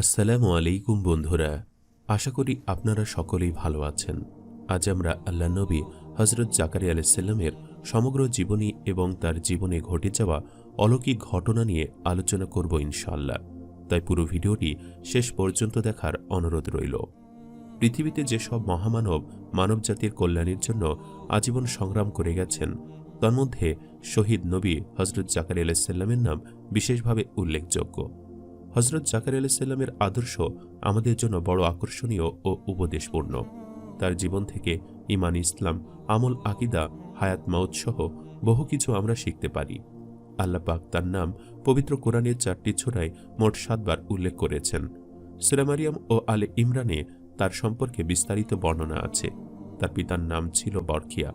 আসসালামু আলাইকুম বন্ধুরা, আশা করি আপনারা সকলেই ভালো আছেন। আজ আমরা আল্লাহ নবী হজরত জাকারি আলাইসাল্লামের সমগ্র জীবনী এবং তার জীবনে ঘটে যাওয়া অলৌকিক ঘটনা নিয়ে আলোচনা করব ইনশাল্লাহ তাই পুরো ভিডিওটি শেষ পর্যন্ত দেখার অনুরোধ রইল। পৃথিবীতে যেসব মহামানব মানবজাতির কল্যাণের জন্য আজীবন সংগ্রাম করে গেছেন তন্মধ্যে শহীদ নবী হজরত জাকারি আলাইসাল্লামের নাম বিশেষভাবে উল্লেখযোগ্য। হজরত জাকার আলাইসাল্লামের আদর্শ আমাদের জন্য বড় আকর্ষণীয় ও উপদেশপূর্ণ। তার জীবন থেকে ইমান ইসলাম, আমল, আকিদা, হায়াত মাউদ সহ বহু কিছু আমরা শিখতে পারি। আল্লাহ পাক তার নাম পবিত্র কোরআনের চারটি ছোড়ায় মোট সাতবার উল্লেখ করেছেন। সুরামারিয়াম ও আলে ইমরানে তার সম্পর্কে বিস্তারিত বর্ণনা আছে। তার পিতার নাম ছিল বরখিয়া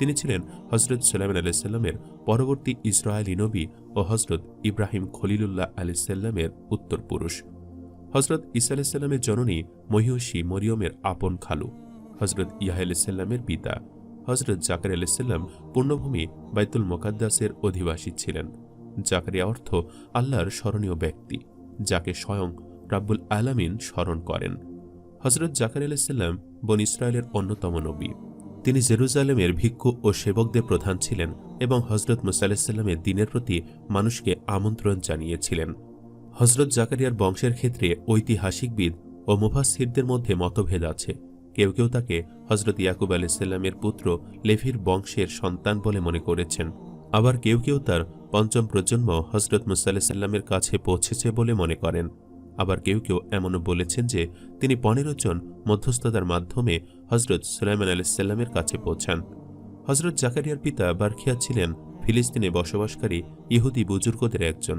তিনি ছিলেন হজরত সুলাইমান আলাইসাল্লামের পরবর্তী ইসরায়েলি নবী ও হজরত ইব্রাহিম খলিলুল্লাহ আলাইসাল্লামের উত্তরপুরুষ। হজরত ইসা আলাইসাল্লামের জননী মহিষী মরিয়মের আপন খালু, হজরত ইয়াহ আলাইসাল্লামের পিতা, হজরত জাকার আলাইসাল্লাম পূর্ণভূমি বাইতুল মোকাদ্দাসের অধিবাসী ছিলেন। জাকারিয়া অর্থ আল্লাহর স্মরণীয় ব্যক্তি, যাকে স্বয়ং রাব্বুল আলামিন স্মরণ করেন। হজরত জাকার আলাইসাল্লাম বন ইসরায়েলের অন্যতম নবী। তিনি জেরুজালেমের ভিক্ষু ও সেবকদের প্রধান ছিলেন এবং হজরত মুসাল্লামের দিনের প্রতি মানুষকে আমন্ত্রণ জানিয়েছিলেন। হজরত জাকারিয়ার বংশের ক্ষেত্রে ঐতিহাসিকবিদ ও মুফাসিরদের মধ্যে মতভেদ আছে। কেউ কেউ তাকে হজরত ইয়াকুব আলাইসাল্লামের পুত্র লেভির বংশের সন্তান বলে মনে করেছেন। আবার কেউ কেউ তার পঞ্চম প্রজন্ম হজরত মুসাল্লামের কাছে পৌঁছেছে বলে মনে করেন। আবার কেউ কেউ এমনও বলেছেন যে তিনি পনেরো জন মধ্যস্থতার মাধ্যমে হজরত সুলাইমান আলাইসাল্লামের কাছে পৌঁছান। হজরত জাকারিয়ার পিতা বারখিয়া ছিলেন ফিলিস্তিনে বসবাসকারী ইহুদি বুজুর্গদের একজন।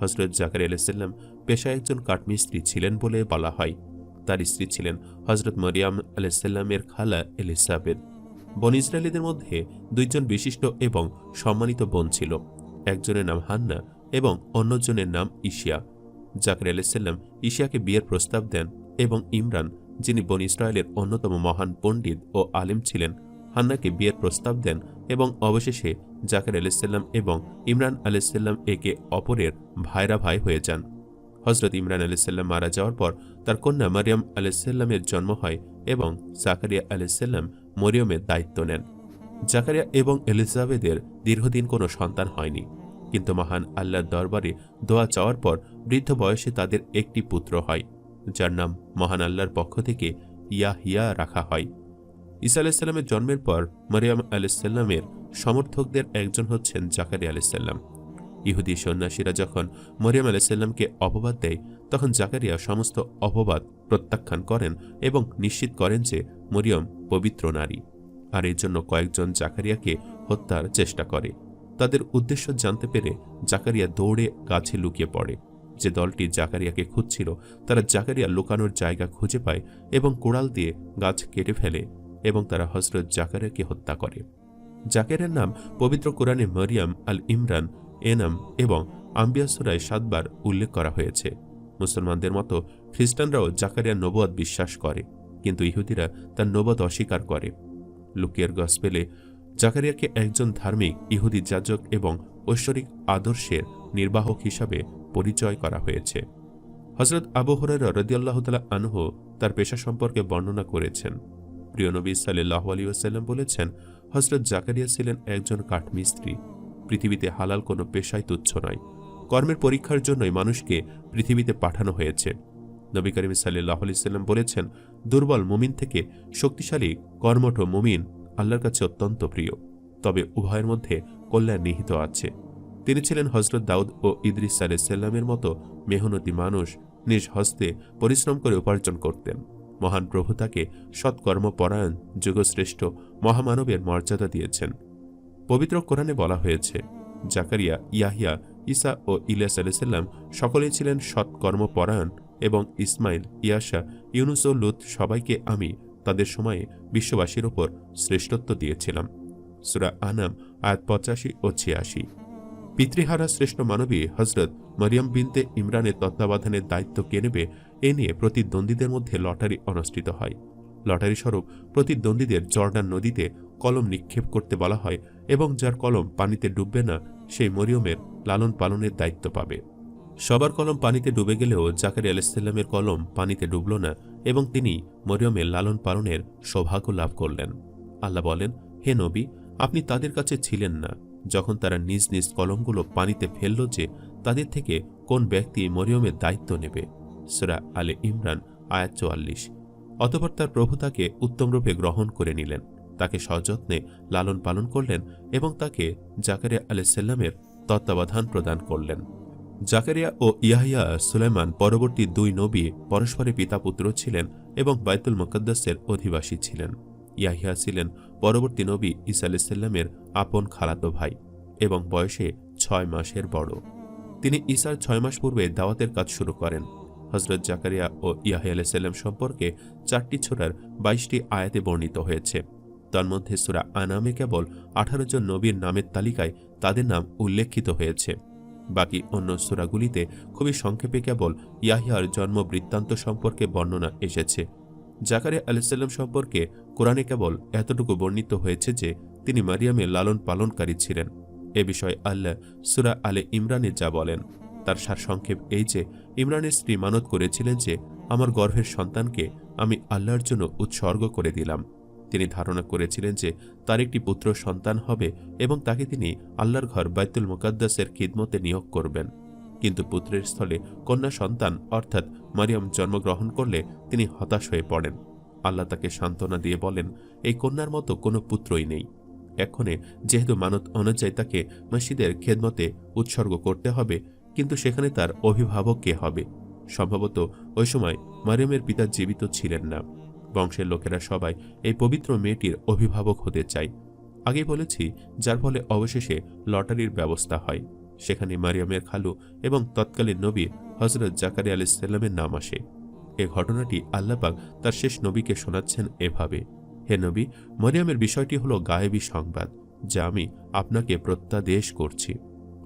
হজরত জাকারি আলাইসাল্লাম পেশায় একজন কাঠমিস্ত্রি ছিলেন বলে বলা হয়। তার স্ত্রী ছিলেন হজরত মরিয়াম আলাইসাল্লামের খালা এলিসাবেদ বন ইসরায়েলিদের মধ্যে দুইজন বিশিষ্ট এবং সম্মানিত বোন ছিল। একজনের নাম হান্না এবং অন্যজনের নাম ইশিয়া জাকির আলাইসাল্লাম ইশিয়াকে বিয়ের প্রস্তাব দেন এবং ইমরান, যিনি বন ইসরায়েলের অন্যতম মহান পণ্ডিত ও আলেম ছিলেন, হান্নাকে বিয়ের প্রস্তাব দেন এবং অবশেষে জাকির আলাইসাল্লাম এবং ইমরান আলাইসাল্লাম একে অপরের ভাইরা ভাই হয়ে যান। হজরত ইমরান আলাইসাল্লাম মারা যাওয়ার পর তার কন্যা মারিয়াম আলাইসাল্লামের জন্ম হয় এবং জাকারিয়া আলাইসাল্লাম মরিয়মের দায়িত্ব নেন। জাকারিয়া এবং এলিজাবেদের দীর্ঘদিন কোনো সন্তান হয়নি। কিন্তু মহান আল্লাহর দরবারে দোয়া চাওয়ার পর বৃদ্ধ বয়সে তাদের একটি পুত্র হয়, যার নাম মহান আল্লাহর পক্ষ থেকে ইয়াহিয়া রাখা হয়। ইসা আলাইসাল্লামের জন্মের পর মরিয়াম আলাইসাল্লামের সমর্থকদের একজন হচ্ছেন জাকারি আলাইসাল্লাম ইহুদি সন্ন্যাসীরা যখন মরিয়াম আলাইসাল্লামকে অপবাদ দেয়, তখন জাকারিয়া সমস্ত অপবাদ প্রত্যাখ্যান করেন এবং নিশ্চিত করেন যে মরিয়ম পবিত্র নারী। আর এর জন্য কয়েকজন জাকারিয়াকে হত্যার চেষ্টা করে। তাদের উদ্দেশ্য জানতে পেরে জাকারিয়া দৌড়ে গাছে লুকিয়ে পড়ে। যে দলটি জাকারিয়াকে খুঁজছিল, তারা জাকারিয়া লুকানোর জায়গা খুঁজে পায় এবং কোড়াল দিয়ে গাছ কেটে ফেলে এবং তারা হজরত জাকারিয়াকে হত্যা করে। জাকেরের নাম পবিত্র কোরআনে মরিয়াম আল ইমরান, এনাম এবং আম্বিয়াসুরায় সাতবার উল্লেখ করা হয়েছে। মুসলমানদের মতো খ্রিস্টানরাও জাকারিয়া নবদ বিশ্বাস করে, কিন্তু ইহুদিরা তার নবদ অস্বীকার করে। লুকিয়ার গসপেলে জাকারিয়াকে একজন ধার্মিক, ইহুদি যাজক এবং ঐশ্বরিক আদর্শের নির্বাহক হিসাবে পরিচয় করা হয়েছে। হজরত আবু হরার রদিয়াল্লাহতালা আনহ তার পেশা সম্পর্কে বর্ণনা করেছেন। প্রিয় নবী সাল্লাহ আলী ওসাল্লাম বলেছেন হজরত জাকারিয়া ছিলেন একজন কাঠমিস্ত্রি। পৃথিবীতে হালাল কোনো পেশায় তুচ্ছ নয়। কর্মের পরীক্ষার জন্যই মানুষকে পৃথিবীতে পাঠানো হয়েছে। নবী করিম সাল্লাহ আলি সাল্লাম বলেছেন, দুর্বল মুমিন থেকে শক্তিশালী, কর্মঠ মুমিন আল্লাহর কাছে অত্যন্ত প্রিয়। তবে উভয়ের মধ্যে কল্যাণ নিহিত আছে। তিনি ছিলেন হজরত দাউদ ও ইদ্রিস সাল্লামের মতো মেহনতি মানুষ নিজ হস্তে পরিশ্রম করে উপার্জন করতেন। মহান প্রভু তাকে সৎকর্মপরায়ণ, যুগশ্রেষ্ঠ, মহামানবের মর্যাদা দিয়েছেন। পবিত্র কোরআনে বলা হয়েছে, জাকারিয়া, ইয়াহিয়া ইসা ও ইলিয়াস আলাইসাল্লাম সকলেই ছিলেন সৎকর্মপরায়ণ এবং ইসমাইল ইয়াসা, ইউনুস ও লুত সবাইকে আমি তাদের সময়ে বিশ্ববাসীর ওপর শ্রেষ্ঠত্ব দিয়েছিলাম। সুরা আনাম, আয়াত পঁচাশি ও ছিয়াশি। পিতৃহারা শ্রেষ্ঠ মানবী হজরত মরিয়ম বিনতে ইমরানের তত্ত্বাবধানের দায়িত্ব কে নেবে, এ নিয়ে প্রতিদ্বন্দ্বীদের মধ্যে লটারি অনুষ্ঠিত হয়। লটারি স্বরূপ প্রতিদ্বন্দ্বীদের জর্ডান নদীতে কলম নিক্ষেপ করতে বলা হয় এবং যার কলম পানিতে ডুববে না, সেই মরিয়মের লালন পালনের দায়িত্ব পাবে। সবার কলম পানিতে ডুবে গেলেও জাকারি আলাইসাল্লামের কলম পানিতে ডুবল না এবং তিনি মরিয়মের লালন পালনের সৌভাগ্য লাভ করলেন। আল্লাহ বলেন, হে নবী, আপনি তাদের কাছে ছিলেন না যখন তারা নিজ নিজ কলমগুলো পানিতে ফেলল যে তাদের থেকে কোন ব্যক্তি মরিয়মের দায়িত্ব নেবে? সুরা আলে ইমরান, আয়াত চুয়াল্লিশ। অতপর তার প্রভু তাকে উত্তমরূপে গ্রহণ করে নিলেন। তাকে সযত্নে লালন পালন করলেন এবং তাকে জাকারিয়া আলাইসাল্লামের তত্ত্বাবধান প্রদান করলেন। জাকারিয়া ও ইয়াহিয়া সুলাইমান পরবর্তী দুই নবী পরস্পরের পিতা পুত্র ছিলেন এবং বাইতুল মুকদ্দাসের অধিবাসী ছিলেন। ইয়াহিয়া ছিলেন পরবর্তী নবী ইসা আলাইসাল্লামের আপন খালাতো ভাই এবং বয়সে ছয় মাসের বড়। তিনি ঈসার ছয় মাস পূর্বে দাওয়াতের কাজ শুরু করেন। হজরত জাকারিয়া ও ইয়াহিয়া আলাইসাল্লাম সম্পর্কে চারটি ছোড়ার বাইশটি আয়াতে বর্ণিত হয়েছে। তন্মধ্যে সুরা আনামে কেবল আঠারো জন নবীর নামের তালিকায় তাদের নাম উল্লেখিত হয়েছে। বাকি অন্য সুরাগুলিতে খুবই সংক্ষেপে কেবল ইয়াহিয়ার জন্ম বৃত্তান্ত সম্পর্কে বর্ণনা এসেছে। জাকারিয়া আলাইসাল্লাম সম্পর্কে কোরআনে কেবল এতটুকু বর্ণিত হয়েছে যে, তিনি মারিয়ামের লালন পালনকারী ছিলেন। এ বিষয়ে আল্লাহ সুরা আলে ইমরানে যা বলেন, তার সারসংক্ষেপ এই যে, ইমরানের স্ত্রী মানত করেছিলেন যে, আমার গর্ভের সন্তানকে আমি আল্লাহর জন্য উৎসর্গ করে দিলাম। তিনি ধারণা করেছিলেন যে তার একটি পুত্র সন্তান হবে এবং তাকে তিনি আল্লাহর ঘর বাইতুল মুকাদ্দাসের খিদমতে নিয়োগ করবেন। কিন্তু পুত্রের স্থলে কন্যা সন্তান, অর্থাৎ মারিয়াম, জন্মগ্রহণ করলে তিনি হতাশ হয়ে পড়েন। আল্লাহ তাকে সান্ত্বনা দিয়ে বলেন, এই কন্যার মতো কোনো পুত্রই নেই। এক্ষণে যেহেতু মানত অনুযায়ী তাকে মসজিদের খেদমতে উৎসর্গ করতে হবে, কিন্তু সেখানে তার অভিভাবক কে হবে? সম্ভবত ওই সময় মারিয়ামের পিতা জীবিত ছিলেন না। বংশের লোকেরা সবাই এই পবিত্র মেয়েটির অভিভাবক হতে চায়। আগে বলেছি, যার ফলে অবশেষে লটারির ব্যবস্থা হয়। সেখানে মারিয়ামের খালু এবং তৎকালীন নবী হজরত জাকারি আলাইসাল্লামের নাম আসে। এ ঘটনাটি আল্লাপাক তার শেষ নবীকে শোনাচ্ছেন এভাবে, হে নবী, মরিয়ামের বিষয়টি হলো গায়েবী সংবাদ, যা আমি আপনাকে প্রত্যাদেশ করছি।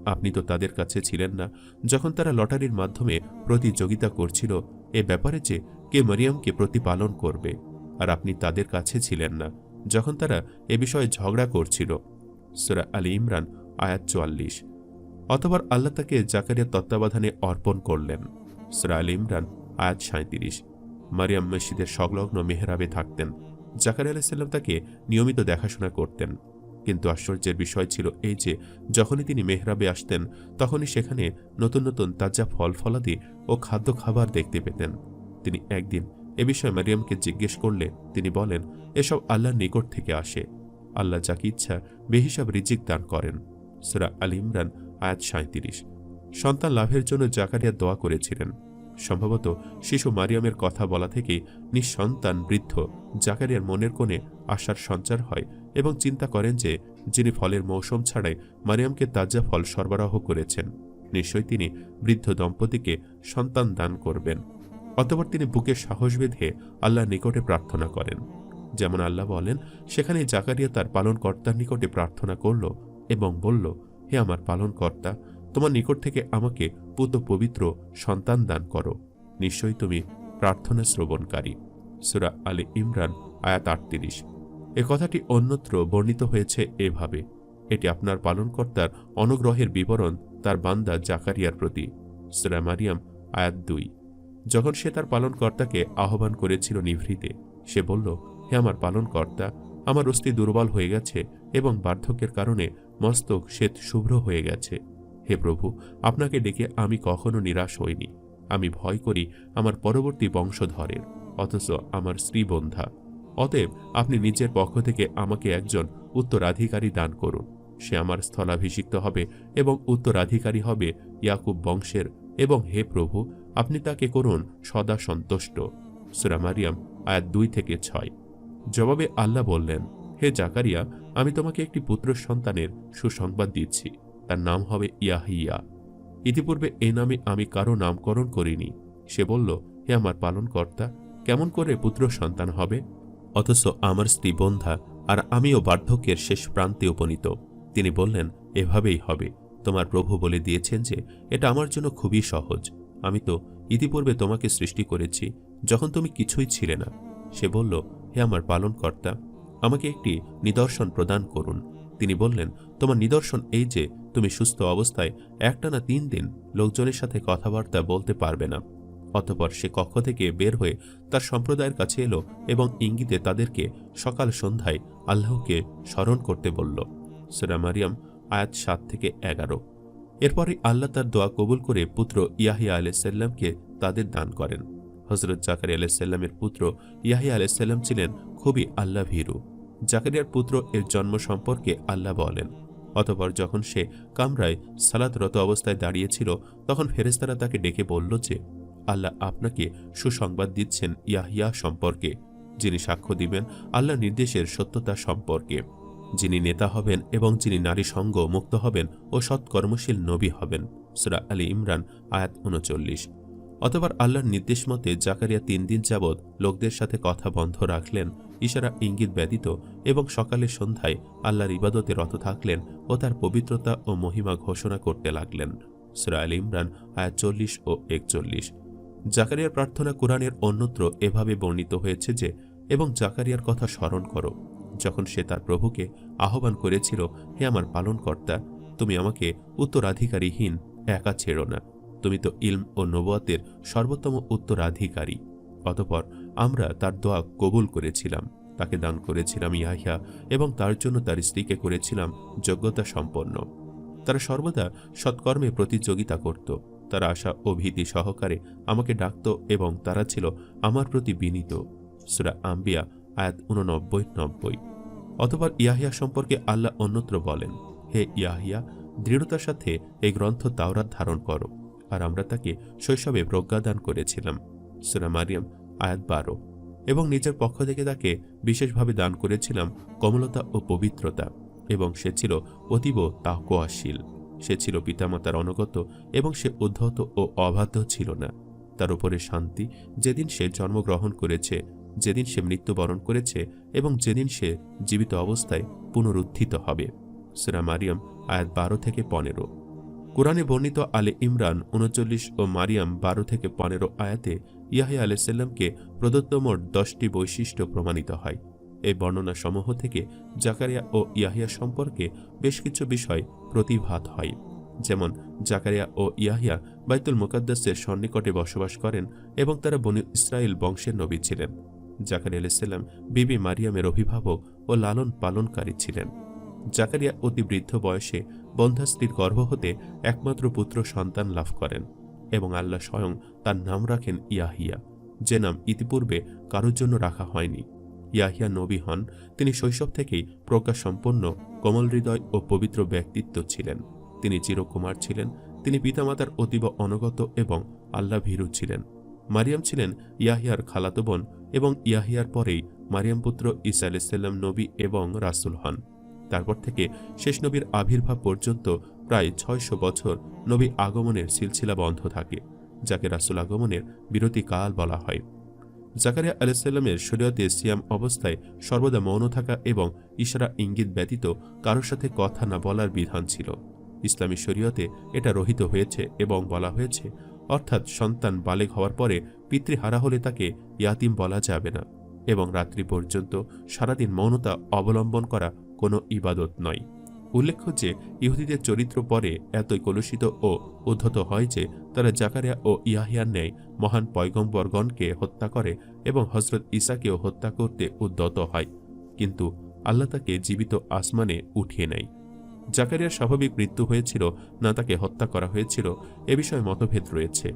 আপনি তো তাদের কাছে ছিলেন না। যখন তারা লটারির মাধ্যমে প্রতিযোগিতা করছিল এ ব্যাপারে যে কে মরিয়ামকে প্রতিপালন করবে, আর আপনি তাদের কাছে ছিলেন না, যখন তারা এ বিষয়ে ঝগড়া করছিল। সুরা আলী ইমরান, আয়াত চুয়াল্লিশ। অতবার আল্লাহ তাকে জাকারিয়া তত্ত্বাবধানে অর্পণ করলেন। সুরা আলী ইমরান, আয়াত সাঁত্রিশ মারিয়াম মসজিদের সংলগ্ন মেহরাবে থাকতেন। জাকারিয়া আলাইসাল্লাম তাকে নিয়মিত দেখাশোনা করতেন। কিন্তু আশ্চর্যের বিষয় ছিল এই যে, যখনই তিনি মেহরাবে আসতেন, তখনই সেখানে নতুন নতুন তাজা ফল ফলাদি ও খাদ্য খাবার দেখতে পেতেন। তিনি একদিন এ বিষয়ে মারিয়ামকে জিজ্ঞেস করলে তিনি বলেন, এসব আল্লাহর নিকট থেকে আসে। আল্লাহ যাকে ইচ্ছা, বেহিসাব রিজিক দান করেন। সুরা আল ইমরান, আয়াত সাঁত্রিশ সন্তান লাভের জন্য জাকারিয়া দোয়া করেছিলেন। সম্ভবত শিশু মারিয়ামের কথা বলা থেকে নিঃসন্তান বৃদ্ধ জাকারিয়ার মনের কোণে আশার সঞ্চার হয় এবং চিন্তা করেন যে, যিনি ফলের মৌসুম ছাড়াই মারিয়ামকে তাজা ফল সরবরাহ করেছেন, নিশ্চয়ই তিনি বৃদ্ধ দম্পতিকে সন্তান দান করবেন। অতপর তিনি বুকে সাহস বেঁধে আল্লাহর নিকটে প্রার্থনা করেন। যেমন আল্লাহ বলেন সেখানে জাকারিয়া তার পালনকর্তার নিকটে প্রার্থনা করল এবং বলল, হে আমার পালনকর্তা, তোমার নিকট থেকে আমাকে পুত পবিত্র সন্তান দান করো। নিশ্চয়ই তুমি প্রার্থনা শ্রবণকারী। সুরা আলী ইমরান, আয়াত আটত্রিশ। এ কথাটি অন্যত্র বর্ণিত হয়েছে এভাবে। এটি আপনার পালনকর্তার অনুগ্রহের বিবরণ তার বান্দা জাকারিয়ার প্রতি। সুরা মারিয়াম, আয়াত দুই। যখন সে তার পালনকর্তাকে আহ্বান করেছিল নিভৃতে, সে বলল, হে আমার পালনকর্তা, আমার অস্থি দুর্বল হয়ে গেছে এবং বার্ধক্যের কারণে মস্তক শ্বেত শুভ্র হয়ে গেছে। হে প্রভু, আপনাকে ডেকে আমি কখনো নিরাশ হইনি। আমি ভয় করি আমার পরবর্তী বংশধরের, অথচ আমার স্ত্রী বন্ধা অতএব আপনি নিজের পক্ষ থেকে আমাকে একজন উত্তরাধিকারী দান করুন। সে আমার স্থলাভিষিক্ত হবে এবং উত্তরাধিকারী হবে ইয়াকুব বংশের। এবং হে প্রভু, আপনি তাকে করুন সদা সন্তুষ্ট। সুরা মারিয়াম, আয়াত দুই থেকে ছয়। জবাবে আল্লাহ বললেন, হে জাকারিয়া, আমি তোমাকে একটি পুত্র সন্তানের সুসংবাদ দিচ্ছি। তার নাম হবে ইয়াহিয়া। ইতিপূর্বে এ নামে আমি কারও নামকরণ করিনি। সে বলল, হে আমার পালনকর্তা, কেমন করে পুত্র সন্তান হবে? অথচ আমার স্ত্রী বন্ধা আর আমিও বার্ধক্যের শেষ প্রান্তে উপনীত। তিনি বললেন, এভাবেই হবে। তোমার প্রভু বলে দিয়েছেন যে, এটা আমার জন্য খুবই সহজ। আমি তো ইতিপূর্বে তোমাকে সৃষ্টি করেছি, যখন তুমি কিছুই ছিলে না সে বলল, হে আমার পালনকর্তা, আমাকে একটি নিদর্শন প্রদান করুন তিনি বললেন, তোমার নিদর্শন এই যে, তুমি সুস্থ অবস্থায় একটানা তিন দিন লোকজনের সাথে কথাবার্তা বলতে পারবে না। অতপর সে কক্ষ থেকে বের হয়ে তার সম্প্রদায়ের কাছে এলো এবং ইঙ্গিতে তাদেরকে সকাল সন্ধ্যায় আল্লাহকে স্মরণ করতে বলল। সুরা মারিয়াম, আয়াত সাত থেকে এগারো। এরপরে আল্লাহ তার দোয়া কবুল করে পুত্র ইয়াহিয়া আলাইসাল্লামকে তাদের দান করেন। হজরত জাকারি আলাইসাল্লামের পুত্র ইয়াহিয়া আলাইসাল্লাম ছিলেন খুবই আল্লাহ ভীরু জাকারিয়ার পুত্র এর জন্ম সম্পর্কে আল্লাহ বলেন, অতপর যখন সে কামরায় সালাতরত অবস্থায় দাঁড়িয়েছিল, তখন ফেরেস্তারা তাকে ডেকে বলল যে আল্লাহ আপনাকে সুসংবাদ দিচ্ছেন ইয়াহিয়া সম্পর্কে, যিনি সাক্ষ্য দিবেন আল্লাহ নির্দেশের সত্যতা সম্পর্কে। যিনি নেতা হবেন এবং যিনি নারী সঙ্গ মুক্ত হবেন ও সৎকর্মশীল নবী হবেন। সুরা আলী ইমরান, আয়াত উনচল্লিশ। অতবার আল্লাহর নির্দেশ মতে জাকারিয়া তিন দিন যাবৎ লোকদের সাথে কথা বন্ধ রাখলেন, ইশারা ইঙ্গিত ব্যতীত এবং সকালে সন্ধ্যায় আল্লাহর ইবাদতে রত থাকলেন ও তার পবিত্রতা ও মহিমা ঘোষণা করতে লাগলেন। সুরা আল ইমরান, আয়াত চল্লিশ ও একচল্লিশ। জাকারিয়ার প্রার্থনা কোরআনের অন্যত্র এভাবে বর্ণিত হয়েছে যে, এবং জাকারিয়ার কথা স্মরণ করো, যখন সে তার প্রভুকে আহ্বান করেছিল, হে আমার পালনকর্তা, তুমি আমাকে উত্তরাধিকারীহীন, একা ছেড়ো না। তুমি তো ইলম ও নবুয়াতের সর্বোত্তম উত্তরাধিকারী। অতপর আমরা তার দোয়া কবুল করেছিলাম, তাকে দান করেছিলাম ইয়াহিয়া, এবং তার জন্য তার স্ত্রীকে করেছিলাম যোগ্যতা সম্পন্ন। তারা সর্বদা সৎকর্মে প্রতিযোগিতা করত। তারা আশা ও ভীতি সহকারে আমাকে ডাকত এবং তারা ছিল আমার প্রতি বিনীত। সুরা আম্বিয়া, আয়াত উননব্বই নব্বই। অতবার ইয়াহিয়া সম্পর্কে আল্লাহ অন্যত্র বলেন, হে ইয়াহিয়া, দৃঢ়তার সাথে এই গ্রন্থ তাওরাত ধারণ করো, আর আমরা তাকে শৈশবে প্রজ্ঞাদান করেছিলাম। সুরা মারিয়াম, আয়াত বারো। এবং নিজের পক্ষ থেকে তাকে বিশেষভাবে দান করেছিলাম কমলতা ও পবিত্রতা, এবং সে ছিল অতীব তাহকোয়াশীল। সে ছিল পিতামাতার অনগত এবং সে উদ্ধত ও অবাধ্য ছিল না। তার উপরে শান্তি যেদিন সে জন্মগ্রহণ করেছে, যেদিন সে মৃত্যুবরণ করেছে এবং যেদিন সে জীবিত অবস্থায় পুনরুত্থিত হবে। সুরা মারিয়াম, আয়াত বারো থেকে পনেরো। কোরআনে বর্ণিত আলে ইমরান উনচল্লিশ ও মারিয়াম বারো থেকে পনেরো আয়াতে ইয়াহিয়া আলাইসাল্লামকে প্রদত্ত মোট দশটি বৈশিষ্ট্য প্রমাণিত হয়। এই বর্ণনা সমূহ থেকে জাকারিয়া ও ইয়াহিয়া সম্পর্কে বেশ কিছু বিষয় প্রতিভাত হয়। যেমন জাকারিয়া ও ইয়াহিয়া বাইতুল মুকাদ্দাসের সন্নিকটে বসবাস করেন এবং তারা বনি ইসরায়েল বংশের নবী ছিলেন। জাকারিয়া আলাইসাল্লাম বিবি মারিয়ামের অভিভাবক ও লালন পালনকারী ছিলেন। জাকারিয়া অতি বৃদ্ধ বয়সে বন্ধা স্ত্রীর গর্ভ হতে একমাত্র পুত্র সন্তান লাভ করেন এবং আল্লাহ স্বয়ং তার নাম রাখেন ইয়াহিয়া, যে নাম ইতিপূর্বে কারোর জন্য রাখা হয়নি। ইয়াহিয়া নবী হন, তিনি শৈশব থেকেই প্রজ্ঞাসম্পন্ন কোমল হৃদয় ও পবিত্র ব্যক্তিত্ব ছিলেন। তিনি চিরকুমার ছিলেন, তিনি পিতামাতার অতীব অনগত এবং আল্লাহ ভীরু ছিলেন। মারিয়াম ছিলেন ইয়াহিয়ার খালাতো বোন এবং ইয়াহিয়ার পরেই মারিয়াম পুত্র ইসা আলাইসাল্লাম নবী এবং রাসুল হন। তারপর থেকে শেষ নবীর আবির্ভাব পর্যন্ত প্রায় ছয়শো বছর নবী আগমনের সিলসিলা বন্ধ থাকে, যাকে রাসুল আগমনের বিরতিকাল বলা হয়। জাকারিয়া আলাইসাল্লামের শরীয়তে সিয়াম অবস্থায় সর্বদা মৌন থাকা এবং ইশারা ইঙ্গিত ব্যতীত কারোর সাথে কথা না বলার বিধান ছিল। ইসলামী শরীয়তে এটা রহিত হয়েছে এবং বলা হয়েছে, অর্থাৎ সন্তান বালেগ হওয়ার পরে পিতৃহারা হলে তাকে ইয়াতিম বলা যাবে না এবং রাত্রি পর্যন্ত সারাদিন মৌনতা অবলম্বন করা কোনো ইবাদত নয়। উল্লেখ্য যে ইহুদিদের চরিত্র পরে এতই কলুষিত ও উদ্ধত হয় যে তারা জাকারিয়া ও ইয়াহিয়ার ন্যায় মহান পয়গম্বরগণকে হত্যা করে এবং হজরত ইসাকেও হত্যা করতে উদ্যত হয়। কিন্তু আল্লাহ তাকে জীবিত আসমানে উঠিয়ে নেয়। জাকারিয়ার স্বাভাবিক মৃত্যু হয়েছিল, না তাকে হত্যা করা হয়েছিল, এ বিষয়ে মতভেদ রয়েছে।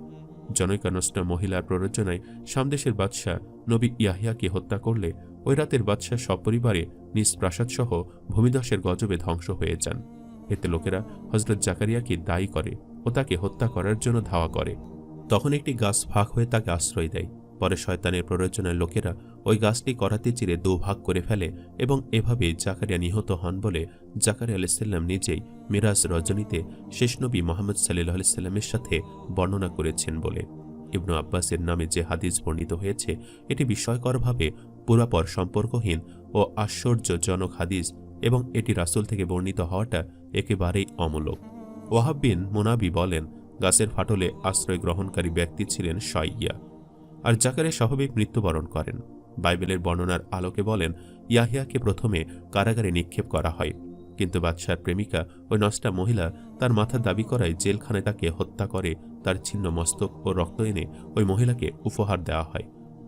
জনৈকানষ্ট মহিলার প্ররোচনায় সামদেশের বাদশাহ নবী ইয়াহিয়াকে হত্যা করলে ওই রাতের বাদশাহ সপরিবারে নিজ প্রাসাদসহ ভূমিধসের গজবে ধ্বংস হয়ে যান। এতে লোকেরা হজরত জাকারিয়াকে দায়ী করে ও তাকে হত্যা করার জন্য ধাওয়া করে। তখন একটি গাছ ফাঁক হয়ে তাকে আশ্রয় দেয়। পরে শয়তানের প্ররোচনায় লোকেরা ওই গাছটি করাতে চিরে দুভাগ করে ফেলে এবং এভাবে জাকারিয়া নিহত হন বলে জাকারিয়া আলাইসাল্লাম নিজেই মিরাজ রজনীতে শেষ নবী মোহাম্মদ সাল্লাহ আলাইস্লামের সাথে বর্ণনা করেছেন বলে। ইবনু আব্বাসের নামে যে হাদিস বর্ণিত হয়েছে, এটি বিস্ময়করভাবে পুরাপর সম্পর্কহীন ও আশ্চর্যজনক হাদিস এবং এটি রাসুল থেকে বর্ণিত হওয়াটা একেবারেই অমূলক। ওয়াহাব বিন মোনাবি বলেন, গাছের ফাটলে আশ্রয় গ্রহণকারী ব্যক্তি ছিলেন শয়িয়া আর জাকারে স্বাভাবিক মৃত্যুবরণ করেন। বাইবেলের বর্ণনার আলোকে বলেন, ইয়াহিয়াকে প্রথমে কারাগারে নিক্ষেপ করা হয়। কিন্তু বাদশার প্রেমিকা ওই নষ্টা মহিলা তার মাথা দাবি করায় জেলখানায় তাকে হত্যা করে তার ছিন্ন মস্তক ও রক্ত এনে ওই মহিলাকে উপহার দেওয়া হয়।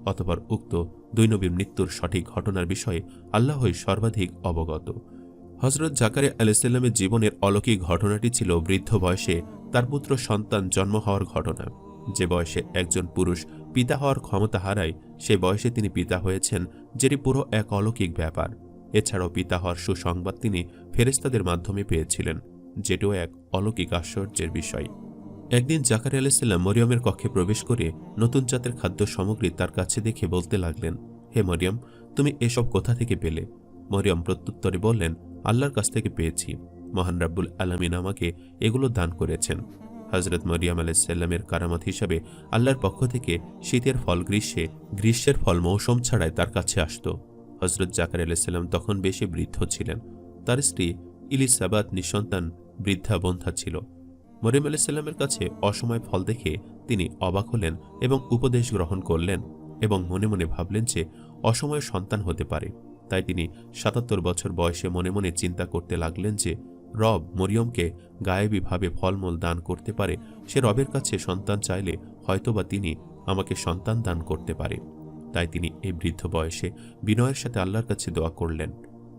অতপর উক্ত দুই মৃত্যুর সঠিক ঘটনার বিষয়ে আল্লাহই সর্বাধিক অবগত। হজরত জাকারে আলাইসাল্লামের জীবনের অলৌকিক ঘটনাটি ছিল বৃদ্ধ বয়সে তার পুত্র সন্তান জন্ম হওয়ার ঘটনা। যে বয়সে একজন পুরুষ পিতা হওয়ার ক্ষমতা হারায় সে বয়সে তিনি পিতা হয়েছেন, যেটি পুরো এক অলৌকিক ব্যাপার। এছাড়াও পিতা হওয়ার সুসংবাদ তিনি ফেরেস্তাদের মাধ্যমে পেয়েছিলেন, যেটিও এক অলৌকিক আশ্চর্যের বিষয়। একদিন জাকার আলাইসাল্লাম মরিয়মের কক্ষে প্রবেশ করে নতুন জাতের খাদ্য সামগ্রী তার কাছে দেখে বলতে লাগলেন, হে মরিয়ম, তুমি এসব কোথা থেকে পেলে? মরিয়ম প্রত্যুত্তরে বললেন, আল্লাহর কাছ থেকে পেয়েছি। মহান রাব্বুল আলমিন আমাকে এগুলো দান করেছেন। হজরত মরিয়াম আলাইসাল্লামের কারামত হিসাবে আল্লাহর পক্ষ থেকে শীতের ফল গ্রীষ্মে, গ্রীষ্মের ফল মৌসুম ছাড়াই তার কাছে আসত। হজরত জাকার আলাইসাল্লাম তখন বেশি বৃদ্ধ ছিলেন। তার স্ত্রী ইলিসাবাদ নিঃসন্তান বৃদ্ধা বন্ধা ছিল। মরিয়াম আলাইসাল্লামের কাছে অসময় ফল দেখে তিনি অবাক হলেন এবং উপদেশ গ্রহণ করলেন এবং মনে মনে ভাবলেন যে অসময়ে সন্তান হতে পারে। তাই তিনি সাতাত্তর বছর বয়সে মনে মনে চিন্তা করতে লাগলেন যে রব মরিয়মকে গায়েবীভাবে ফলমূল দান করতে পারে, সে রবের কাছে সন্তান চাইলে হয়তোবা তিনি আমাকে সন্তান দান করতে পারে। তাই তিনি এই বৃদ্ধ বয়সে বিনয়ের সাথে আল্লাহর কাছে দোয়া করলেন।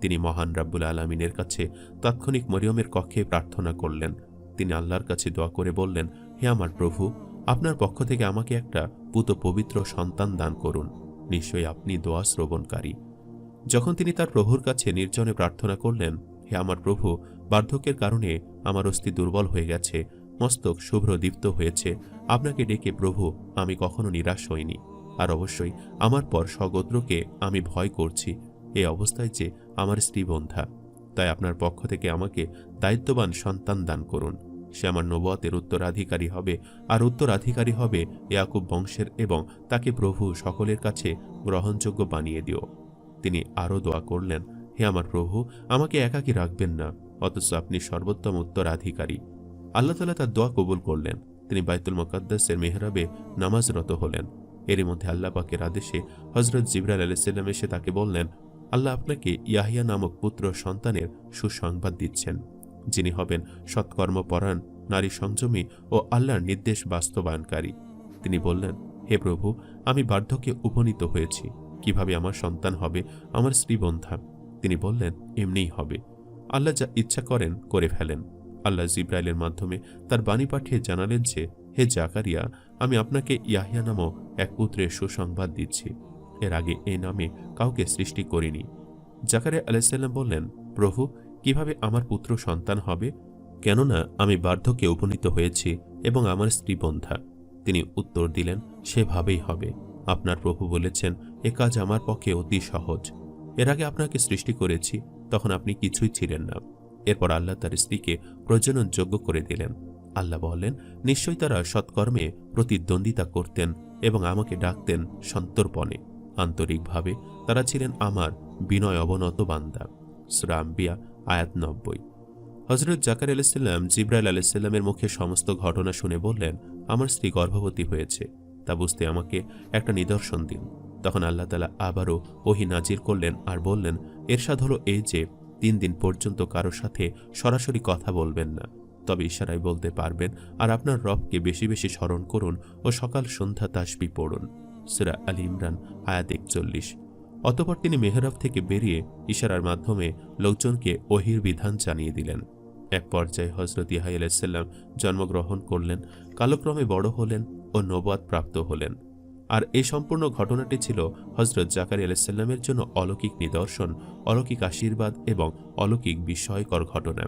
তিনি মহান রাব্বুল আলমিনের কাছে তাৎক্ষণিক মরিয়মের কক্ষে প্রার্থনা করলেন। তিনি আল্লাহর কাছে দোয়া করে বললেন, হে আমার প্রভু, আপনার পক্ষ থেকে আমাকে একটা পুত পবিত্র সন্তান দান করুন। নিশ্চয়ই আপনি দোয়া শ্রবণকারী। যখন তিনি তার প্রভুর কাছে নির্জনে প্রার্থনা করলেন, হে আমার প্রভু বার্ধক্যের কারণে আমার অস্থি দুর্বল হয়ে গেছে, মস্তক শুভ্র দীপ্ত হয়েছে। আপনাকে ডেকে, প্রভু, আমি কখনো নিরাশ হইনি। আর অবশ্যই আমার পর স্বগোত্রকে আমি ভয় করছি। এই অবস্থায় যে আমার স্ত্রী বন্ধা, তাই আপনার পক্ষ থেকে আমাকে দায়িত্ববান সন্তান দান করুন। সে আমার নবতের উত্তরাধিকারী হবে, আর উত্তরাধিকারী হবে ইয়াকুব বংশের এবং তাকে প্রভু সকলের কাছে গ্রহণযোগ্য বানিয়ে দিও। তিনি আরও দোয়া করলেন, হে আমার প্রভু, আমাকে একাকী রাখবেন না। অথচ আপনি সর্বোত্তম উত্তরাধিকারী। আল্লাহ তালা তার দোয়া কবুল করলেন। তিনি বাইতুল মোকাদ্দাসের মেহরাবে নামাজরত হলেন। এরই মধ্যে আল্লাহ পাকের আদেশে হজরত জিবরাল আলাইসাল্লাম এসে তাকে বললেন, আল্লাহ আপনাকে ইয়াহিয়া নামক পুত্র সন্তানের সুসংবাদ দিচ্ছেন, যিনি হবেন সৎকর্মপরায়ণ, নারী সংযমী ও আল্লাহর নির্দেশ বাস্তবায়নকারী। তিনি বললেন, হে প্রভু, আমি বার্ধক্যে উপনীত হয়েছি। কীভাবে আমার সন্তান হবে, আমার স্ত্রী বন্ধা তিনি বললেন, এমনিই হবে। আল্লাহ যা ইচ্ছা করেন করে ফেলেন। আল্লাহ জিব্রাইলের মাধ্যমে তার বাণী পাঠিয়ে জানালেন যে, হে জাকারিয়া, আমি আপনাকে ইয়াহিয়া নামক এক পুত্রের সুসংবাদ দিচ্ছি। এর আগে এই নামে কাউকে সৃষ্টি করিনি। জাকারিয়া আলাইসাল্লাম বললেন, প্রভু, কীভাবে আমার পুত্র সন্তান হবে? কেননা আমি বার্ধক্যে উপনীত হয়েছি এবং আমার স্ত্রী বন্ধা। তিনি উত্তর দিলেন, সেভাবেই হবে। আপনার প্রভু বলেছেন, এ কাজ আমার পক্ষে অতি সহজ। এর আগে আপনাকে সৃষ্টি করেছি তখন আপনি কিছুই ছিলেন না। এরপর আল্লাহ তার স্ত্রীকে প্রজনন যোগ্য করে দিলেন। আল্লাহ বললেন, নিশ্চয়ই তারা সৎকর্মে প্রতিদ্বন্দ্বিতা করতেন এবং আমাকে ডাকতেন সন্তর্পণে। আন্তরিকভাবে তারা ছিলেন আমার বিনয় অবনত বান্দা। সুরাম্বিয়া আয়াত নব্বই। হজরত জাকার আলাইসাল্লাম জিব্রাইল আলাইসাল্লামের মুখে সমস্ত ঘটনা শুনে বললেন, আমার স্ত্রী গর্ভবতী হয়েছে। তা বুঝতে আমাকে একটা নিদর্শন দিন। তখন আল্লাহ তালা আবারও ওহি নাজির করলেন আর বললেন, এরশাদ হলো এই যে, তিন দিন পর্যন্ত কারোর সাথে সরাসরি কথা বলবেন না। তবে ইশারায় বলতে পারবেন, আর আপনার রবকে বেশি বেশি স্মরণ করুন ও সকাল সন্ধ্যা তাসবি পড়ুন। সুরা আল ইমরান, আয়াত একচল্লিশ। অতপর তিনি মেহরাব থেকে বেরিয়ে ইশারার মাধ্যমে লোকজনকে ওহির বিধান জানিয়ে দিলেন। এক পর্যায়ে হজরত ইহাই আলাইসাল্লাম জন্মগ্রহণ করলেন, কালক্রমে বড় হলেন ও নবাদ প্রাপ্ত হলেন। আর এই সম্পূর্ণ ঘটনাটি ছিল হজরত জাকারি আলাইসাল্লামের জন্য অলৌকিক নিদর্শন, অলৌকিক আশীর্বাদ এবং অলৌকিক বিস্ময়কর ঘটনা।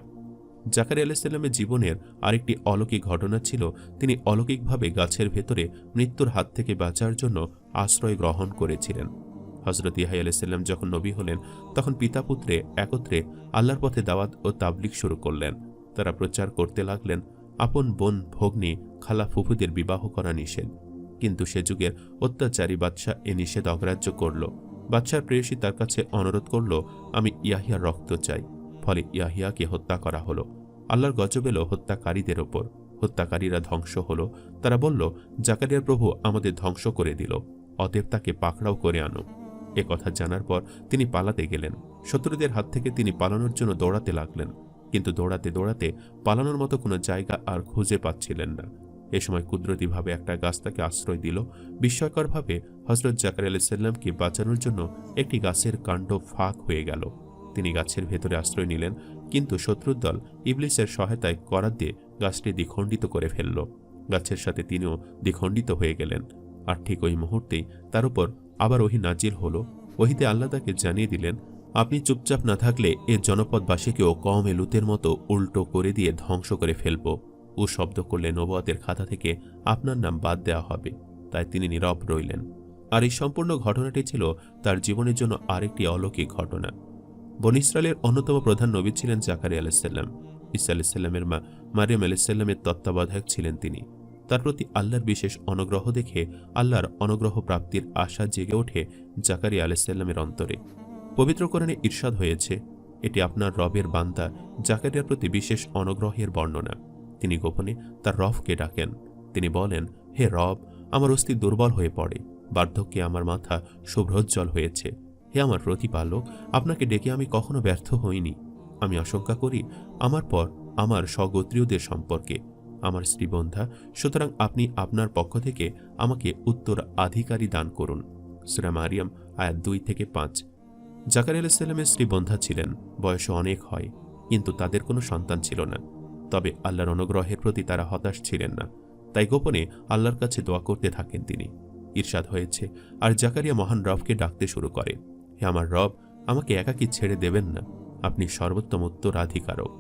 জাকারি আলাইসাল্লামের জীবনের আরেকটি অলৌকিক ঘটনা ছিল, তিনি অলৌকিকভাবে গাছের ভেতরে মৃত্যুর হাত থেকে বাঁচার জন্য আশ্রয় গ্রহণ করেছিলেন। হজরত ইহাই আলাইসাল্লাম যখন নবী হলেন, তখন পিতা পুত্রে একত্রে আল্লাহর পথে দাওয়াত ও তাবলিক শুরু করলেন। তারা প্রচার করতে লাগলেন, আপন বোন ভগ্নী খালা ফুফুদের বিবাহ করা নিষেধ। কিন্তু সে যুগের অত্যাচারী বাদশাহ এ নিষেধ অগ্রাহ্য করল। বাদশার প্রেয়সী তার কাছে অনুরোধ করল, আমি ইয়াহিয়ার রক্ত চাই। ফলে ইয়াহিয়াকে হত্যা করা হলো। আল্লাহর গজব এলো হত্যাকারীদের ওপর। হত্যাকারীরা ধ্বংস হলো। তারা বলল জাকারিয়ার প্রভু আমাদের ধ্বংস করে দিল। অতএব তাকে পাকড়াও করে আনো। এ কথা জানার পর তিনি পালাতে গেলেন। শত্রুদের হাত থেকে তিনি পালানোর জন্য দৌড়াতে লাগলেন। কিন্তু দৌড়াতে দৌড়াতে পালানোর মতো কোনো জায়গা আর খুঁজে পাচ্ছিলেন না। এ সময় কুদরতিভাবে একটা গাছ তাকে আশ্রয় দিল। বিস্ময়করভাবে হজরত জাকার আলি সাল্লামকে বাঁচানোর জন্য একটি গাছের কাণ্ড ফাঁক হয়ে গেল। তিনি গাছের ভেতরে আশ্রয় নিলেন, কিন্তু শত্রুর দল ইবলিসের সহায়তায় করাত দিয়ে গাছটি দ্বিখণ্ডিত করে ফেলল। গাছের সাথে তিনিও দ্বিখণ্ডিত হয়ে গেলেন। আর ঠিক ওই মুহূর্তেই তার উপর আবার ওহি নাজিল হলো। ওহিতে আল্লাহ তাকে জানিয়ে দিলেন, আপনি চুপচাপ না থাকলে এ জনপদবাসীকেও কম এলুতের মতো উল্টো করে দিয়ে ধ্বংস করে ফেলব। ও শব্দ করলে নবতের খাতা থেকে আপনার নাম বাদ দেওয়া হবে। তাই তিনি নীরব রইলেন। আর এই সম্পূর্ণ ঘটনাটি ছিল তার জীবনের জন্য আরেকটি অলৌকিক ঘটনা। বন ইসরায়েলের অন্যতম প্রধান নবী ছিলেন জাকারি আলাইসাল্লাম ইসা আলাইসাল্লামের মা মারিয়াম আলাইসাল্লামের তত্ত্বাবধায়ক ছিলেন তিনি। তার প্রতি আল্লাহর বিশেষ অনুগ্রহ দেখে আল্লাহর অনুগ্রহ প্রাপ্তির আশা জেগে ওঠে জাকারি আলাইসাল্লামের অন্তরে। পবিত্র কোরআনে ঈর্ষাদ হয়েছে, এটি আপনার রবের বান্দা জাকারিয়ার প্রতি বিশেষ অনুগ্রহের বর্ণনা। তিনি গোপনে তার রবকে ডাকেন। তিনি বলেন, হে রব, আমার অস্থি দুর্বল হয়ে পড়ে। বার্ধক্যে আমার মাথা শুভ্রোজ্জ্বল হয়েছে। হে আমার প্রতিপালক, আপনাকে ডেকে আমি কখনো ব্যর্থ হইনি। আমি আশঙ্কা করি, আমার পর আমার স্বগোত্রীয়দের সম্পর্কে। আমার স্ত্রী বন্ধা সুতরাং আপনি আপনার পক্ষ থেকে আমাকে উত্তর আধিকারী দান করুন। সুরা মারিয়াম, আয়াত দুই থেকে পাঁচ। জাকার আলাইসাল্লামের স্ত্রী বন্ধা ছিলেন। বয়স অনেক হয়, কিন্তু তাদের কোনো সন্তান ছিল না। তবে আল্লাহর অনুগ্রহের প্রতি তারা হতাশ ছিলেন না। তাই গোপনে আল্লাহর কাছে দোয়া করতে থাকেন তিনি। ঈর্ষাদ হয়েছে, আর জাকারিয়া মহান রবকে ডাকতে শুরু করে। হে আমার রব, আমাকে একাকী ছেড়ে দেবেন না। আপনি সর্বোত্তম উত্তরাধিকারক।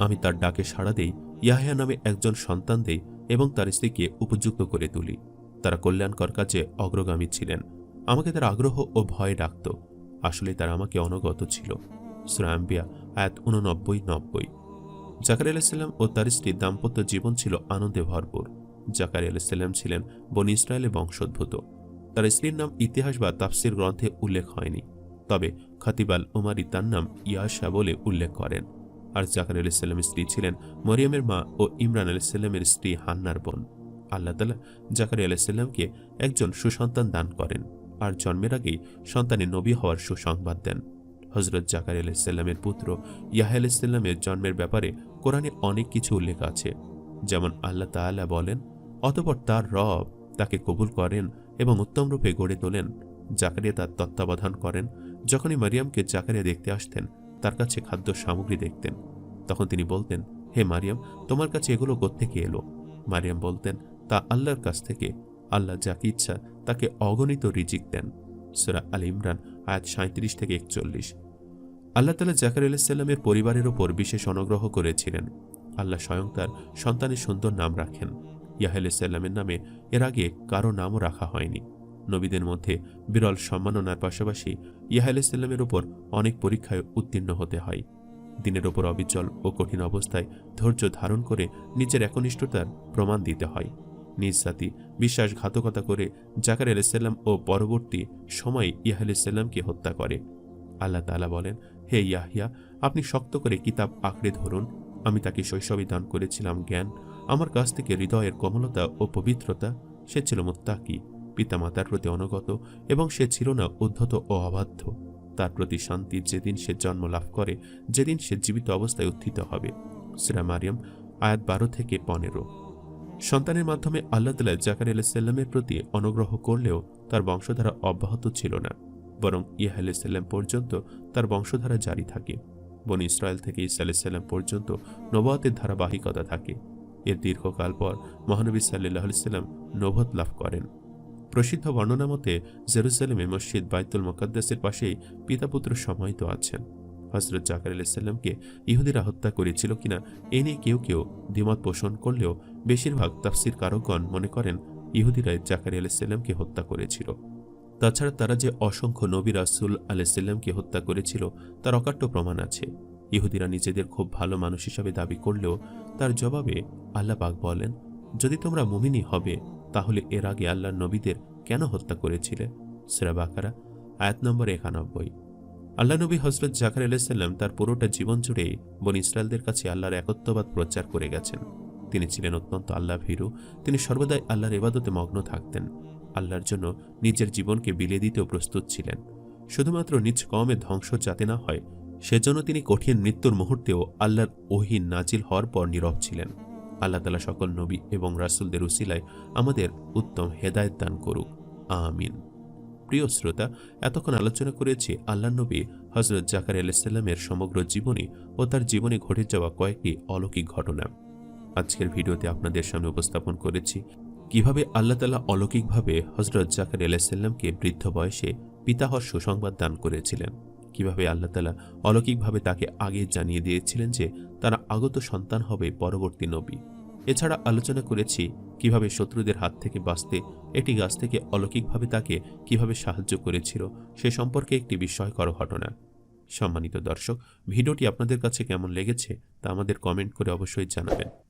আমি তার ডাকে সাড়া দেই, ইয়াহিয়া নামে একজন সন্তান দেই এবং তার স্ত্রীকে উপযুক্ত করে তুলি। তারা কল্যাণকর কাজে অগ্রগামী ছিলেন। আমাকে তার আগ্রহ ও ভয় ডাকত। আসলে তারা আমাকে অনগত ছিল। সুরাম্বিয়া আয়াত উননব্বই নব্বই। জাকার আলাইসাল্লাম ও তার স্ত্রীর দাম্পত্য জীবন ছিল আনন্দে ভরপুর। জাকার আলাইসাল্লাম ছিলেন বন ইসরায়েলের বংশোদ্ভূত। তার স্ত্রীর নাম ইতিহাস বা তাফসির গ্রন্থে উল্লেখ হয়নি। তবে খাতিবাল উমারি তার নাম ইয়াশা বলে উল্লেখ করেন। আর জাকার আলাইসাল্লামের স্ত্রী ছিলেন মরিয়মের মা ও ইমরান আলাইসাল্লামের স্ত্রী হান্নার বোন। আল্লাহ তালা জাকারি আলাইসাল্লামকে একজন সুসন্তান দান করেন আর জন্মের আগেই সন্তানের নবী হওয়ার সুসংবাদ দেন। হজরত জাকার আলাইসাল্লামের পুত্র ইয়াহ আলাইসাল্লামের জন্মের ব্যাপারে কোরআনে অনেক কিছু উল্লেখ আছে। যেমন আল্লাহ তাআলা বলেন, অতপর তার রব তাকে কবুল করেন এবং উত্তম রূপে গড়ে তোলেন জাকারিয়া তার তত্ত্বাবধান করেন। যখনই মারিয়ামকে জাকারিয়া দেখতে আসতেন, তার কাছে খাদ্য সামগ্রী দেখতেন। তখন তিনি বলতেন, হে মারিয়াম, তোমার কাছে এগুলো কোত্থেকে এলো? মারিয়াম বলতেন, তা আল্লাহর কাছ থেকে। আল্লাহ যাকে ইচ্ছা তাকে অগণিত রিজিক দেন। সুরা আল ইমরান, আয়াত সাঁত্রিশ থেকে একচল্লিশ। আল্লাহ তালা জাকার আলাইসাল্লামের পরিবারের ওপর বিশেষ অনুগ্রহ করেছিলেন। আল্লাহ স্বয়ং তার সন্তানের সুন্দর নাম রাখেন। ইয়াহ আলাইসাল্লামের নামে এর আগে কারও নামও রাখা হয়নি। নবীদের মধ্যে বিরল সম্মাননার পাশাপাশি ইয়াহ আলাইসাল্লামের ওপর অনেক পরীক্ষায় উত্তীর্ণ হতে হয়। দিনের ওপর অবিচল ও কঠিন অবস্থায় ধৈর্য ধারণ করে নিজের একনিষ্ঠতার প্রমাণ দিতে হয়। নিজ জাতি বিশ্বাসঘাতকতা করে জাকার আলাইসাল্লাম ও পরবর্তী সময় ইয়াহ আলাইসাল্লামকে হত্যা করে। আল্লাহ তালা বলেন হে ইয়াহিয়া, আপনি শক্ত করে কিতাব আঁকড়ে ধরুন। আমি তাকে শৈশবে দান করেছিলাম জ্ঞান। আমার কাছ থেকে হৃদয়ের কমলতা ও পবিত্রতা, সে ছিল মোত্তাকি, পিতামাতার প্রতি অনুগত এবং সে ছিল না উদ্ধত ও অবাধ্য। তার প্রতি শান্তির যেদিন সে জন্ম লাভ করে, যেদিন সে জীবিত অবস্থায় উত্থিত হবে। সিরা মারিয়াম, আয়াত বারো থেকে পনেরো। সন্তানের মাধ্যমে আল্লাহ তালা জাকার আলাইসাল্লামের প্রতি অনুগ্রহ করলেও তার বংশধারা অব্যাহত ছিল না। বরং ইয়া আলাইসাল্লাম পর্যন্ত তার বংশধারা জারি থাকে। বন ইসরায়েল থেকে ইসা আলাইসাল্লাম পর্যন্ত নবাতের ধারাবাহিকতা থাকে। এর দীর্ঘকাল পর মহানবী সাল্লাহ সাল্লাম নবত লাভ করেন। প্রসিদ্ধ বর্ণনা মতে জেরুজালেমে মসজিদ বাইতুল মোকাদ্দাসের পাশেই পিতাপুত্র সমাহিত আছেন। হজরত জাকার আলাইসাল্লামকে ইহুদিরা হত্যা করেছিল কিনা এ নিয়ে কেউ কেউ দ্বিমত পোষণ করলেও বেশিরভাগ তাফসির কারকগণ মনে করেন ইহুদিরাই জাকারি আলাইসাল্লামকে হত্যা করেছিল। তাছাড়া তারা যে অসংখ্য নবী রাসুল আলাইসাল্লামকে হত্যা করেছিল, তার অকাট্য প্রমাণ আছে। ইহুদিরা নিজেদের খুব ভালো মানুষ হিসাবে দাবি করলেও তার জবাবে আল্লাহ পাক বলেন, যদি তোমরা মুমিনী হবে, তাহলে এর আগে আল্লাহর নবীদের কেন হত্যা করেছিলে? সেরা বাকারা, আয়াত নম্বর একানব্বই। আল্লাহ নবী হজরত জাকার আলাইসাল্লাম তার পুরোটা জীবন জুড়ে বন ইসরায়েলদের কাছে আল্লাহর একত্ববাদ প্রচার করে গেছেন। তিনি ছিলেন অত্যন্ত আল্লাহ ভীরু তিনি সর্বদাই আল্লাহর এবাদতে মগ্ন থাকতেন। আল্লাহর জন্য নিজের জীবনকে বিলে দিতেও প্রস্তুত ছিলেন। শুধুমাত্র নিজ কমে ধ্বংস যাতে না হয়, সেজন্য তিনি কঠিন মৃত্যুর মুহূর্তেও আল্লাহর ওহিন নাজিল হওয়ার পর নীরব ছিলেন। আল্লাহ তালা সকল নবী এবং রাসুলদের উসিলায় আমাদের উত্তম হেদায়ত দান করুক। আমিন। প্রিয় শ্রোতা, এতক্ষণ আলোচনা করেছি আল্লাহ নবী হজরত জাকার আলাইসাল্লামের সমগ্র জীবনী ও তার জীবনে ঘটে যাওয়া কয়েকটি অলৌকিক ঘটনা। আজকের ভিডিওতে আপনাদের সামনে উপস্থাপন করেছি কীভাবে আল্লাহ তালা অলৌকিকভাবে হজরত জাকার আলাইসাল্লামকে বৃদ্ধ বয়সে পিতাহর সুসংবাদ দান করেছিলেন? কীভাবে আল্লাহ তালা অলৌকিকভাবে তাকে আগে জানিয়ে দিয়েছিলেন যে তারা আগত সন্তান হবে পরবর্তী নবী? এছাড়া আলোচনা করেছি কীভাবে শত্রুদের হাত থেকে বাঁচতে, একটি গাছ থেকে অলৌকিকভাবে তাকে কীভাবে সাহায্য করেছিল, সে সম্পর্কে একটি বিস্ময়কর ঘটনা। সম্মানিত দর্শক, ভিডিওটি আপনাদের কাছে কেমন লেগেছে তা আমাদের কমেন্ট করে অবশ্যই জানাবেন।